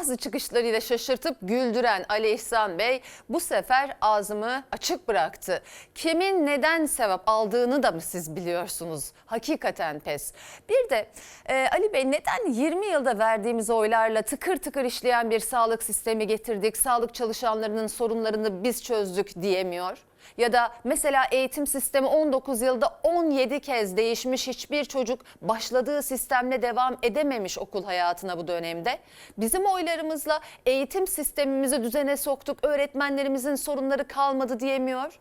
bazı çıkışlarıyla şaşırtıp güldüren Ali İhsan Bey bu sefer ağzımı açık bıraktı. Kimin neden sevap aldığını da mı siz biliyorsunuz? Hakikaten pes. Bir de e, Ali Bey neden 20 yılda verdiğimiz oylarla tıkır tıkır işleyen bir sağlık sistemi getirdik, sağlık çalışanlarının sorunlarını biz çözdük diyemiyor? Ya da mesela eğitim sistemi 19 yılda 17 kez değişmiş hiçbir çocuk başladığı sistemle devam edememiş okul hayatına bu dönemde. Bizim oylarımızla eğitim sistemimizi düzene soktuk, öğretmenlerimizin sorunları kalmadı diyemiyor.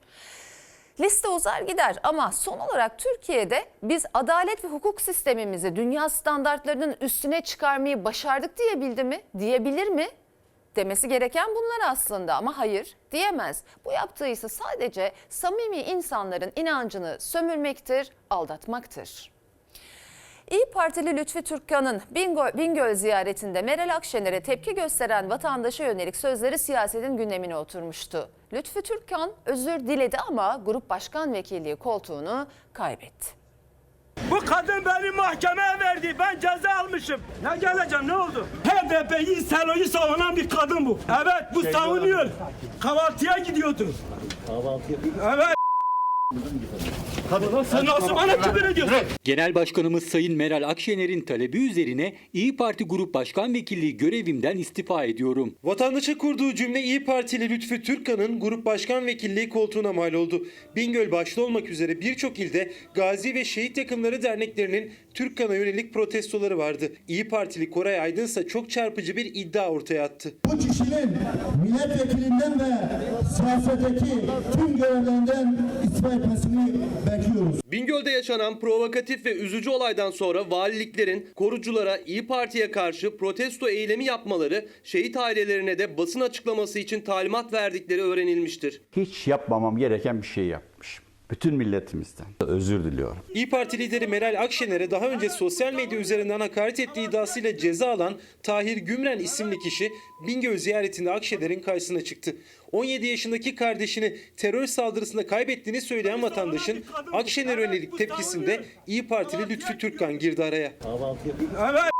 Liste uzar gider ama son olarak Türkiye'de biz adalet ve hukuk sistemimizi dünya standartlarının üstüne çıkarmayı başardık diyebildi mi? Diyebilir mi? Demesi gereken bunlar aslında ama hayır diyemez. Bu yaptığı ise sadece samimi insanların inancını sömürmektir, aldatmaktır. İyi Partili Lütfi Türkkan'ın Bingöl, Bingöl ziyaretinde Meral Akşener'e tepki gösteren vatandaşa yönelik sözleri siyasetin gündemine oturmuştu. Lütfi Türkkan özür diledi ama grup başkan vekilliği koltuğunu kaybetti. Bu kadın beni mahkemeye verdi. Ben ceza almışım. Ne geleceğim ne oldu? HDP'yi, Selo'yu savunan bir kadın bu. Evet bu savunuyor. Kahvaltıya gidiyordu. Kahvaltıya? Evet. Kadın sen nasıl bana küfür ediyorsun? Genel Başkanımız Sayın Meral Akşener'in talebi üzerine İyi Parti Grup Başkan Vekilliği görevimden istifa ediyorum. Vatandaşa kurduğu cümle İyi Partili Lütfü Türkkan'ın grup başkan vekilliği koltuğuna mal oldu. Bingöl başta olmak üzere birçok ilde Gazi ve Şehit Yakınları Derneklerinin Türkkan'a yönelik protestoları vardı. İyi Partili Koray Aydın ise çok çarpıcı bir iddia ortaya attı. bu kişinin milletvekilinden ve siyasetteki tüm görevlerinden istifa etmesini bekliyoruz. Bingöl'de yaşanan provokatif ve üzücü olaydan sonra valiliklerin koruculara İyi Parti'ye karşı protesto eylemi yapmaları, şehit ailelerine de basın açıklaması için talimat verdikleri öğrenilmiştir. hiç yapmamam gereken bir şey yapmışım. Bütün milletimizden özür diliyorum. İyi Parti lideri Meral Akşener'e daha önce sosyal medya üzerinden hakaret ettiği iddiasıyla ceza alan Tahir Gümren isimli kişi Bingöl ziyaretinde Akşener'in karşısına çıktı. 17 yaşındaki kardeşini terör saldırısında kaybettiğini söyleyen vatandaşın Akşener'e yönelik tepkisinde İyi Partili Lütfü Türkkan girdi araya. Evet.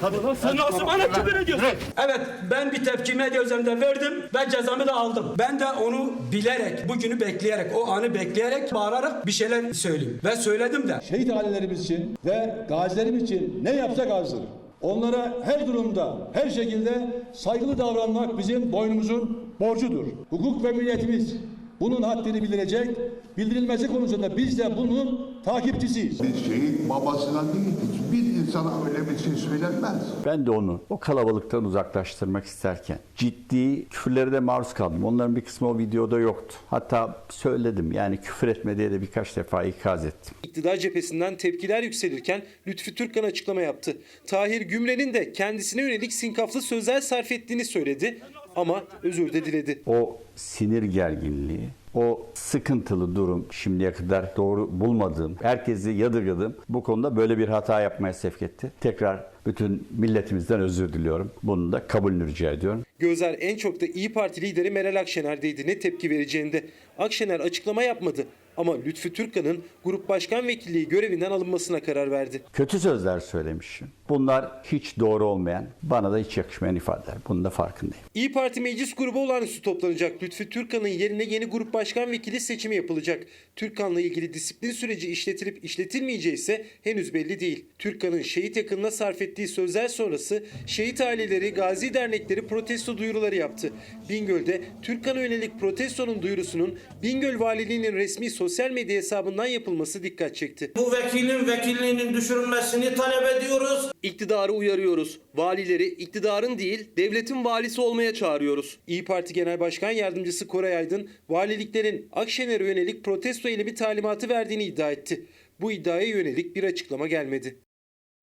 Kadın sen nasıl bana küfür ediyorsun? Evet ben bir tepkime göz önünde verdim. Ben cezamı da aldım. Ben de onu bilerek, bugünü bekleyerek, o anı bekleyerek, bağırarak bir şeyler söyleyeyim. Ve söyledim de. şehit ailelerimiz için ve gazilerimiz için ne yapsak azdır. Onlara her durumda, her şekilde saygılı davranmak bizim boynumuzun borcudur. Hukuk ve milletimiz bunun haddini bildirecek, bildirilmesi konusunda biz de bunun takipçisiyiz. Bir şehit babasına değil, hiçbir insana öyle bir şey söylenmez. Ben de onu o kalabalıktan uzaklaştırmak isterken ciddi küfürlere de maruz kaldım. Onların bir kısmı o videoda yoktu. Hatta söyledim yani küfür etme diye de birkaç defa ikaz ettim. İktidar cephesinden tepkiler yükselirken Lütfü Türkkan açıklama yaptı. Tahir Gümren'in de kendisine yönelik sinkaflı sözler sarf ettiğini söyledi ama özür de diledi. O sinir gerginliği, o sıkıntılı durum şimdiye kadar doğru bulmadığım, herkesi yadırgadığım bu konuda böyle bir hata yapmaya sevk etti. Tekrar bütün milletimizden özür diliyorum. Bunun da kabulünü rica ediyorum. Gözler en çok da İyi Parti lideri Meral Akşener'deydi ne tepki vereceğinde. Akşener açıklama yapmadı ama Lütfü Türkkan'ın grup başkan vekilliği görevinden alınmasına karar verdi. Kötü sözler söylemişim. Bunlar hiç doğru olmayan, bana da hiç yakışmayan ifadeler. Bunun da farkındayım. İyi Parti meclis grubu olağanüstü toplanacak. Lütfü Türkkan'ın yerine yeni grup başkan vekili seçimi yapılacak. Türkkan'la ilgili disiplin süreci işletilip işletilmeyeceği ise henüz belli değil. Türkkan'ın şehit yakınına sarf ettiği sözler sonrası şehit aileleri, gazi dernekleri protesto duyuruları yaptı. Bingöl'de Türkkan'a yönelik protestonun duyurusunun Bingöl Valiliği'nin resmi sosyal medya hesabından yapılması dikkat çekti. Bu vekilin vekilliğinin düşürülmesini talep ediyoruz. İktidarı uyarıyoruz. Valileri iktidarın değil, devletin valisi olmaya çağırıyoruz. İyi Parti Genel Başkan Yardımcısı Koray Aydın, valiliklerin Akşener'e yönelik protesto eylemi talimatı verdiğini iddia etti. Bu iddiaya yönelik bir açıklama gelmedi.